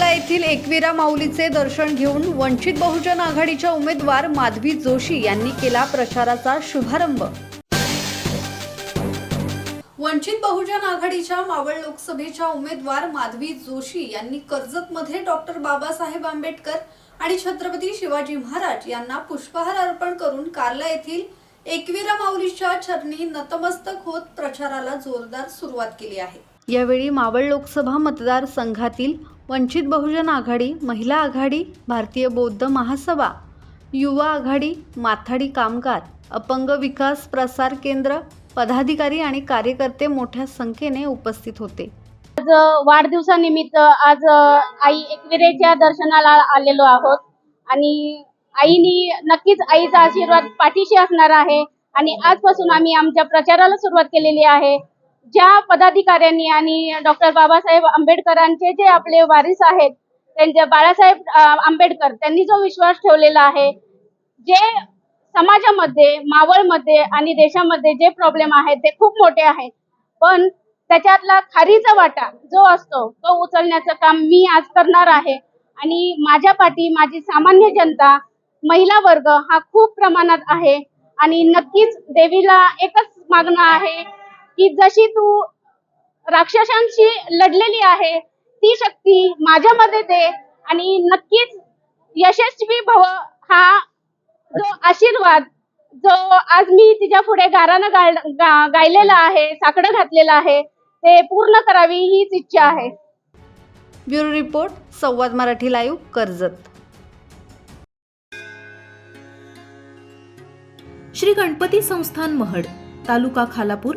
येथील एकविरा माऊलीचे दर्शन घेऊन वंचित बहुजन आघाडीच्या उमेदवार माधवी जोशी यांनी केला प्रचाराचा शुभारंभ. वंचित बहुजन आघाडीच्या मावळ लोकसभेच्या उमेदवार माधवी जोशी यांनी कर्जतमध्ये डॉक्टर बाबासाहेब आंबेडकर आणि छत्रपती शिवाजी महाराज यांना पुष्पहार अर्पण करून कार्ला येथील एकविरा माऊलीच्या चरणी नतमस्तक होत प्रचाराला जोरदार सुरुवात केली आहे. यावेळी मावळ लोकसभा मतदारसंघातील वंचित बहुजन आघाडी महिला आघाडी भारतीय बौद्ध महासभा युवा आघाडी माथाडी कामगार अपंग विकास प्रसार केंद्र पदाधिकारी आणि कार्यकर्ते मोठ्या संख्येने उपस्थित होते. आज वाढदिवसानिमित्त आज आई एकविरेच्या दर्शनाला आलेलो आहोत आणि आईनी नक्कीच आईचा आशीर्वाद पाठीशी असणार आहे आणि आजपासून आम्ही आमच्या प्रचाराला सुरुवात केलेली आहे. ज्या पदाधिकाऱ्यांनी आणि डॉक्टर बाबासाहेब आंबेडकरांचे जे आपले वारीस आहेत त्यांचे बाळासाहेब आंबेडकर त्यांनी जो विश्वास ठेवलेला आहे जे समाजामध्ये मावळमध्ये आणि देशामध्ये जे प्रॉब्लेम आहेत ते खूप मोठे आहेत. पण त्याच्यातला खारीचा वाटा जो असतो तो उचलण्याचं काम मी आज करणार आहे. आणि माझ्या पाठी माझी सामान्य जनता महिला वर्ग हा खूप प्रमाणात आहे. आणि नक्कीच देवीला एकच मागणं आहे की जशी तू राक्षसांशी लढलेली आहे ती शक्ती माझ्यामध्ये दे आणि नक्कीच यशस्वी भव हा जो आशीर्वाद जो आज मी तिच्या पुढे गारानं गा- गायलेला आहे साकडं घातलेलं आहे ते पूर्ण करावी हीच इच्छा आहे. Bureau report Samvad Marathi live Karjat. Shri Ganapati संस्थान महड तालुका खालापूर